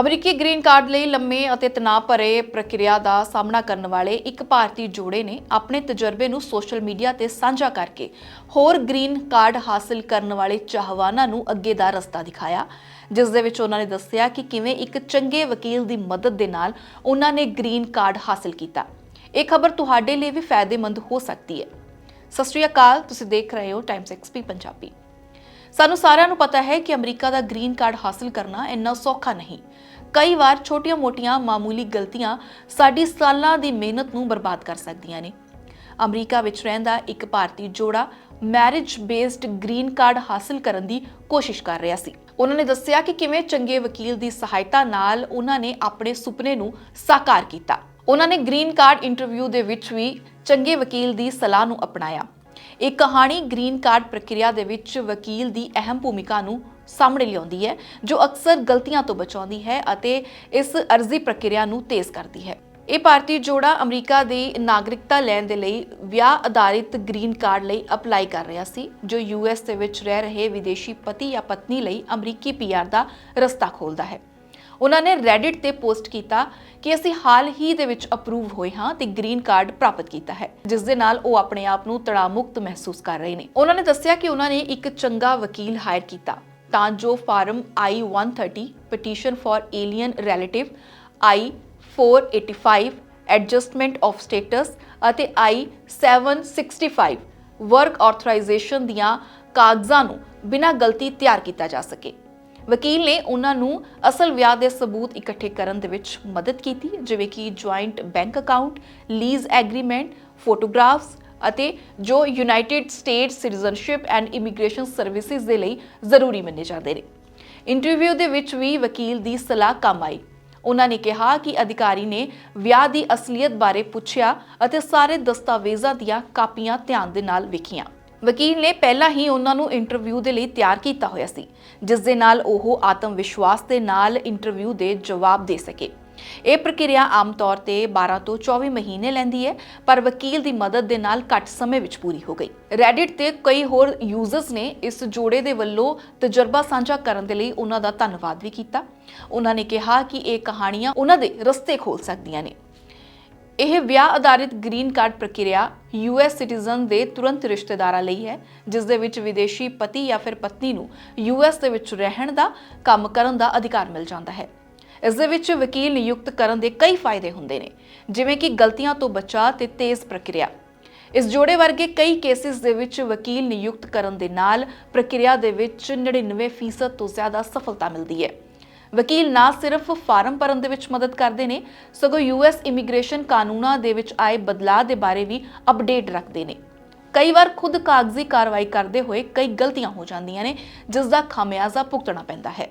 ਅਮਰੀਕੀ green card ਲਈ ਲੰਮੇ ਅਤੇ ਤਣਾਅ ਭਰੇ ਪ੍ਰਕਿਰਿਆ ਦਾ ਸਾਹਮਣਾ ਕਰਨ ਵਾਲੇ ਇੱਕ ਭਾਰਤੀ ਜੋੜੇ ਨੇ ਆਪਣੇ ਤਜਰਬੇ ਨੂੰ ਸੋਸ਼ਲ ਮੀਡੀਆ ਤੇ ਸਾਂਝਾ ਕਰਕੇ ਹੋਰ ਗ੍ਰੀਨ ਕਾਰਡ ਹਾਸਲ ਕਰਨ ਵਾਲੇ ਚਾਹਵਾਨਾਂ ਨੂੰ ਅੱਗੇ ਦਾ ਰਸਤਾ ਦਿਖਾਇਆ, ਜਿਸ ਦੇ ਵਿੱਚ ਉਹਨਾਂ ਨੇ ਦੱਸਿਆ ਕਿ ਕਿਵੇਂ ਇੱਕ ਚੰਗੇ ਵਕੀਲ ਦੀ ਮਦਦ ਦੇ ਨਾਲ ਉਹਨਾਂ ਨੇ ਗ੍ਰੀਨ ਕਾਰਡ ਹਾਸਲ ਕੀਤਾ। ਇਹ ਖਬਰ ਤੁਹਾਡੇ ਲਈ ਵੀ ਫਾਇਦੇਮੰਦ ਹੋ ਸਕਦੀ ਹੈ। ਸਤਿ ਸ਼੍ਰੀ ਅਕਾਲ, ਤੁਸੀਂ ਦੇਖ ਰਹੇ ਹੋ ਟਾਈਮਸ ਐਕਸਪੀ ਪੰਜਾਬੀ। ਸਾਨੂੰ ਸਾਰਿਆਂ ਨੂੰ ਪਤਾ ਹੈ ਕਿ ਅਮਰੀਕਾ ਦਾ ਗ੍ਰੀਨ ਕਾਰਡ ਹਾਸਲ ਕਰਨਾ ਇੰਨਾ ਸੌਖਾ ਨਹੀਂ। ਕਈ ਵਾਰ ਛੋਟੀਆਂ-ਮੋਟੀਆਂ ਮਾਮੂਲੀ ਗਲਤੀਆਂ ਸਾਡੀ ਸਾਲਾਂ ਦੀ ਮਿਹਨਤ ਨੂੰ ਬਰਬਾਦ ਕਰ ਸਕਦੀਆਂ ਨੇ। ਅਮਰੀਕਾ ਵਿੱਚ ਰਹਿੰਦਾ ਇੱਕ ਭਾਰਤੀ ਜੋੜਾ ਮੈਰਿਜ ਬੇਸਡ ਗ੍ਰੀਨ ਕਾਰਡ ਹਾਸਲ ਕਰਨ ਦੀ ਕੋਸ਼ਿਸ਼ ਕਰ ਰਿਹਾ ਸੀ। ਉਹਨਾਂ ਨੇ ਦੱਸਿਆ ਕਿ ਕਿਵੇਂ ਚੰਗੇ ਵਕੀਲ ਦੀ ਸਹਾਇਤਾ ਨਾਲ ਉਹਨਾਂ ਨੇ ਆਪਣੇ ਸੁਪਨੇ ਨੂੰ ਸਾਕਾਰ ਕੀਤਾ। ਉਹਨਾਂ ਨੇ ਗ੍ਰੀਨ ਕਾਰਡ ਇੰਟਰਵਿਊ ਦੇ ਵਿੱਚ ਵੀ ਚੰਗੇ ਵਕੀਲ ਦੀ ਸਲਾਹ ਨੂੰ ਅਪਣਾਇਆ। ਇਹ ਕਹਾਣੀ ਗ੍ਰੀਨ ਕਾਰਡ ਪ੍ਰਕਿਰਿਆ ਦੇ ਵਿੱਚ ਵਕੀਲ ਦੀ ਅਹਿਮ ਭੂਮਿਕਾ ਨੂੰ ਸਾਹਮਣੇ ਲਿਆਉਂਦੀ ਹੈ, ਜੋ ਅਕਸਰ ਗਲਤੀਆਂ ਤੋਂ ਬਚਾਉਂਦੀ ਹੈ ਅਤੇ ਇਸ ਅਰਜ਼ੀ ਪ੍ਰਕਿਰਿਆ ਨੂੰ ਤੇਜ਼ ਕਰਦੀ ਹੈ। ਇਹ ਭਾਰਤੀ ਜੋੜਾ ਅਮਰੀਕਾ ਦੀ ਨਾਗਰਿਕਤਾ ਲੈਣ ਦੇ ਲਈ ਵਿਆਹ ਆਧਾਰਿਤ ਗ੍ਰੀਨ ਕਾਰਡ ਲਈ ਅਪਲਾਈ ਕਰ ਰਿਹਾ ਸੀ, ਜੋ ਯੂਐਸ ਦੇ ਵਿੱਚ ਰਹਿ ਰਹੇ ਵਿਦੇਸ਼ੀ ਪਤੀ ਜਾਂ ਪਤਨੀ ਲਈ ਅਮਰੀਕੀ ਪੀਆਰ ਦਾ ਰਸਤਾ ਖੋਲਦਾ ਹੈ। ਉਹਨਾਂ ਨੇ ਰੈਡਿਟ ਤੇ ਪੋਸਟ ਕੀਤਾ ਕਿ ਅਸੀਂ ਹਾਲ ਹੀ ਦੇ ਵਿੱਚ ਅਪਰੂਵ ਹੋਏ ਹਾਂ ਤੇ ਗ੍ਰੀਨ ਕਾਰਡ ਪ੍ਰਾਪਤ ਕੀਤਾ ਹੈ, ਜਿਸ ਦੇ ਨਾਲ ਉਹ ਆਪਣੇ ਆਪ ਨੂੰ ਤਣਾਅ ਮੁਕਤ ਮਹਿਸੂਸ ਕਰ ਰਹੇ ਨੇ। ਉਹਨਾਂ ਨੇ ਦੱਸਿਆ ਕਿ ਉਹਨਾਂ ਨੇ ਇੱਕ ਚੰਗਾ ਵਕੀਲ ਹਾਇਰ ਕੀਤਾ, ਤਾਂ ਜੋ form I-130 petition for alien relative I-485 adjustment of status ਅਤੇ I-765 ਵਰਕ ਆਥੋਰਾਈਜ਼ੇਸ਼ਨ ਦੀਆਂ ਕਾਗਜ਼ਾਂ ਨੂੰ ਬਿਨਾਂ ਗਲਤੀ ਤਿਆਰ ਕੀਤਾ ਜਾ ਸਕੇ। ਵਕੀਲ ਨੇ ਉਹਨਾਂ ਨੂੰ ਅਸਲ ਵਿਆਹ ਦੇ ਸਬੂਤ ਇਕੱਠੇ ਕਰਨ ਦੇ ਵਿੱਚ ਮਦਦ ਕੀਤੀ, ਜਿਵੇਂ ਕਿ joint bank account lease agreement photographs ਅਤੇ ਜੋ United State citizenship and immigration services ਦੇ ਲਈ ਜ਼ਰੂਰੀ ਮੰਨੇ ਜਾਂਦੇ ਨੇ। ਇੰਟਰਵਿਊ ਦੇ ਵਿੱਚ ਵੀ ਵਕੀਲ ਦੀ ਸਲਾਹ ਕੰਮ ਆਈ। ਉਹਨਾਂ ਨੇ ਕਿਹਾ ਕਿ ਅਧਿਕਾਰੀ ਨੇ ਵਿਆਹ ਦੀ ਅਸਲੀਅਤ ਬਾਰੇ ਪੁੱਛਿਆ ਅਤੇ ਸਾਰੇ ਦਸਤਾਵੇਜ਼ਾਂ ਦੀਆਂ ਕਾਪੀਆਂ ਧਿਆਨ ਦੇ ਨਾਲ ਵੇਖੀਆਂ। ਵਕੀਲ ਨੇ ਪਹਿਲਾਂ ਹੀ ਉਹਨਾਂ ਨੂੰ ਇੰਟਰਵਿਊ ਦੇ ਲਈ ਤਿਆਰ ਕੀਤਾ ਹੋਇਆ ਸੀ, ਜਿਸ ਦੇ ਨਾਲ ਉਹ ਆਤਮ ਵਿਸ਼ਵਾਸ ਦੇ ਨਾਲ ਇੰਟਰਵਿਊ ਦੇ ਜਵਾਬ ਦੇ ਸਕੇ। ਇਹ ਪ੍ਰਕਿਰਿਆ ਆਮ ਤੌਰ ਤੇ 12 ਤੋਂ 24 ਮਹੀਨੇ ਲੈਂਦੀ ਹੈ, ਪਰ ਵਕੀਲ ਦੀ ਮਦਦ ਦੇ ਨਾਲ ਘੱਟ ਸਮੇਂ ਵਿੱਚ ਪੂਰੀ ਹੋ ਗਈ। ਰੈਡਿਟ ਤੇ ਕਈ ਹੋਰ ਯੂਜ਼ਰਸ ਨੇ ਇਸ ਜੋੜੇ ਦੇ ਵੱਲੋਂ ਤਜਰਬਾ ਸਾਂਝਾ ਕਰਨ ਦੇ ਲਈ ਉਹਨਾਂ ਦਾ ਧੰਨਵਾਦ ਵੀ ਕੀਤਾ। ਉਹਨਾਂ ਨੇ ਕਿਹਾ ਕਿ ਇਹ ਕਹਾਣੀਆਂ ਉਹਨਾਂ ਦੇ ਰਸਤੇ ਖੋਲ ਸਕਦੀਆਂ ਨੇ। ਇਹ ਵਿਆਹ ਆਧਾਰਿਤ ਗ੍ਰੀਨ ਕਾਰਡ ਪ੍ਰਕਿਰਿਆ ਯੂਐਸ ਸਿਟੀਜ਼ਨ ਦੇ ਤੁਰੰਤ ਰਿਸ਼ਤੇਦਾਰਾਂ ਲਈ ਹੈ, ਜਿਸ ਦੇ ਵਿੱਚ ਵਿਦੇਸ਼ੀ ਪਤੀ ਜਾਂ ਫਿਰ ਪਤਨੀ ਨੂੰ ਯੂਐਸ ਦੇ ਵਿੱਚ ਰਹਿਣ ਦਾ, ਕੰਮ ਕਰਨ ਦਾ ਅਧਿਕਾਰ ਮਿਲ ਜਾਂਦਾ ਹੈ। ਇਸ ਦੇ ਵਿੱਚ ਵਕੀਲ ਨਿਯੁਕਤ ਕਰਨ ਦੇ ਕਈ ਫਾਇਦੇ ਹੁੰਦੇ ਨੇ, ਜਿਵੇਂ ਕਿ ਗਲਤੀਆਂ ਤੋਂ ਬਚਾਅ ਤੇ ਤੇਜ਼ ਪ੍ਰਕਿਰਿਆ। ਇਸ ਜੋੜੇ ਵਰਗੇ ਕਈ ਕੇਸਿਸ ਦੇ ਵਿੱਚ ਵਕੀਲ ਨਿਯੁਕਤ ਕਰਨ ਦੇ ਨਾਲ ਪ੍ਰਕਿਰਿਆ ਦੇ ਵਿੱਚ 99% ਤੋਂ ਜ਼ਿਆਦਾ ਸਫਲਤਾ ਮਿਲਦੀ ਹੈ। ਵਕੀਲ ਨਾ ਸਿਰਫ ਫਾਰਮ ਭਰਨ ਦੇ ਵਿੱਚ ਮਦਦ ਕਰਦੇ ਨੇ, ਸਗੋਂ ਯੂਐਸ ਇਮੀਗ੍ਰੇਸ਼ਨ ਕਾਨੂੰਨਾਂ ਦੇ ਵਿੱਚ ਆਏ ਬਦਲਾਅ ਦੇ ਬਾਰੇ ਵੀ ਅਪਡੇਟ ਰੱਖਦੇ ਨੇ। ਕਈ ਵਾਰ ਖੁਦ ਕਾਗਜ਼ੀ ਕਾਰਵਾਈ ਕਰਦੇ ਹੋਏ ਕਈ ਗਲਤੀਆਂ ਹੋ ਜਾਂਦੀਆਂ ਨੇ ਜਿਸ ਦਾ ਖਾਮਿਆਜ਼ਾ ਭੁਗਤਣਾ ਪੈਂਦਾ ਹੈ।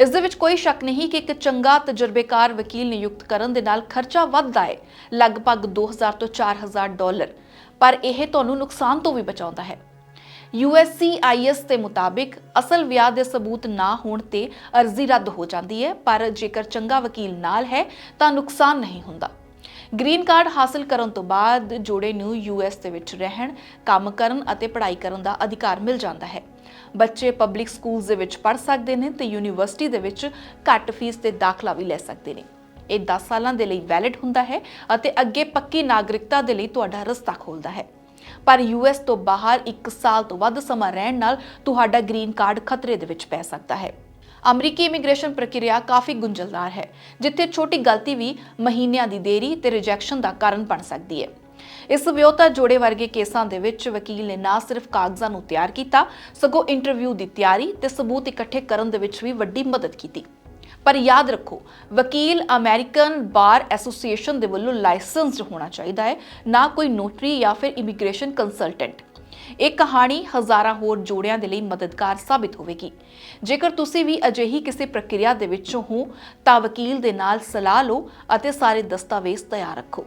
ਇਸ ਦੇ ਵਿੱਚ ਕੋਈ ਸ਼ੱਕ ਨਹੀਂ ਕਿ ਇੱਕ ਚੰਗਾ ਤਜਰਬੇਕਾਰ ਵਕੀਲ ਨਿਯੁਕਤ ਕਰਨ ਦੇ ਨਾਲ ਖਰਚਾ ਵੱਧਦਾ ਹੈ, ਲਗਭਗ 2000 ਤੋਂ 4000 ਡਾਲਰ। ਪਰ ਇਹ ਤੁਹਾਨੂੰ ਨੁਕਸਾਨ ਤੋਂ ਵੀ ਬਚਾਉਂਦਾ ਹੈ। USCIS ਦੇ ਮੁਤਾਬਿਕ ਅਸਲ ਵਿਆਹ ਦੇ ਸਬੂਤ ਨਾ ਹੋਣ ਤੇ ਅਰਜ਼ੀ ਰੱਦ ਹੋ ਜਾਂਦੀ ਹੈ, ਪਰ ਜੇਕਰ ਚੰਗਾ ਵਕੀਲ ਨਾਲ ਹੈ, ਤਾਂ ਨੁਕਸਾਨ ਨਹੀਂ ਹੁੰਦਾ। ਗ੍ਰੀਨ ਕਾਰਡ ਹਾਸਲ ਕਰਨ ਤੋਂ ਬਾਅਦ ਜੋੜੇ ਨੂੰ ਯੂਐਸ ਦੇ ਵਿੱਚ ਰਹਿਣ, ਕੰਮ ਕਰਨ ਅਤੇ ਪੜ੍ਹਾਈ ਕਰਨ ਦਾ ਅਧਿਕਾਰ ਮਿਲ ਜਾਂਦਾ ਹੈ। ਬੱਚੇ ਪਬਲਿਕ ਸਕੂਲਸ ਦੇ ਵਿੱਚ ਪੜ੍ਹ ਸਕਦੇ ਨੇ ਤੇ ਯੂਨੀਵਰਸਿਟੀ ਦੇ ਵਿੱਚ ਘੱਟ ਫੀਸ ਤੇ ਦਾਖਲਾ ਵੀ ਲੈ ਸਕਦੇ ਨੇ। ਇਹ 10 ਸਾਲਾਂ ਦੇ ਲਈ ਵੈਲਿਡ ਹੁੰਦਾ ਹੈ ਅਤੇ ਅੱਗੇ ਪੱਕੀ ਨਾਗਰਿਕਤਾ ਦੇ ਲਈ ਤੁਹਾਡਾ ਰਸਤਾ ਖੋਲ੍ਹਦਾ ਹੈ। ਪਰ ਯੂਐਸ ਤੋਂ ਬਾਹਰ 1 ਸਾਲ ਤੋਂ ਵੱਧ ਸਮਾਂ ਰਹਿਣ ਨਾਲ ਤੁਹਾਡਾ ਗ੍ਰੀਨ ਕਾਰਡ ਖਤਰੇ ਦੇ ਵਿੱਚ ਪੈ ਸਕਦਾ ਹੈ। ਅਮਰੀਕੀ ਇਮੀਗ੍ਰੇਸ਼ਨ ਪ੍ਰਕਿਰਿਆ ਕਾਫੀ ਗੁੰਝਲਦਾਰ ਹੈ, ਜਿੱਥੇ ਛੋਟੀ ਗਲਤੀ ਵੀ ਮਹੀਨਿਆਂ ਦੀ ਦੇਰੀ ਤੇ ਰਿਜੈਕਸ਼ਨ ਦਾ ਕਾਰਨ ਬਣ ਸਕਦੀ ਹੈ। ਇਸ ਵਿਆਹੁਤਾ ਜੋੜੇ ਵਰਗੇ ਕੇਸਾਂ ਦੇ ਵਿੱਚ ਵਕੀਲ ਨੇ ਨਾ ਸਿਰਫ ਕਾਗਜ਼ਾਂ ਨੂੰ ਤਿਆਰ ਕੀਤਾ, ਸਗੋਂ ਇੰਟਰਵਿਊ ਦੀ ਤਿਆਰੀ ਤੇ ਸਬੂਤ ਇਕੱਠੇ ਕਰਨ ਦੇ ਵਿੱਚ ਵੀ ਵੱਡੀ ਮਦਦ ਕੀਤੀ। ਪਰ ਯਾਦ ਰੱਖੋ, ਵਕੀਲ ਅਮਰੀਕਨ ਬਾਰ ਐਸੋਸੀਏਸ਼ਨ ਦੇ ਵੱਲੋਂ ਲਾਇਸੈਂਸਡ ਹੋਣਾ ਚਾਹੀਦਾ ਹੈ, ਨਾ ਕੋਈ ਨੋਟਰੀ ਜਾਂ ਫਿਰ ਇਮੀਗ੍ਰੇਸ਼ਨ ਕੰਸਲਟੈਂਟ। ਇਹ ਕਹਾਣੀ ਹਜ਼ਾਰਾਂ ਹੋਰ ਜੋੜਿਆਂ ਦੇ ਲਈ ਮਦਦਗਾਰ ਸਾਬਿਤ ਹੋਵੇਗੀ। ਜੇਕਰ ਤੁਸੀਂ ਵੀ ਅਜਿਹੀ ਕਿਸੇ ਪ੍ਰਕਿਰਿਆ ਦੇ ਵਿੱਚੋਂ ਹੋ, ਤਾਂ ਵਕੀਲ ਦੇ ਨਾਲ ਸਲਾਹ ਲਓ ਅਤੇ ਸਾਰੇ ਦਸਤਾਵੇਜ਼ ਤਿਆਰ ਰੱਖੋ।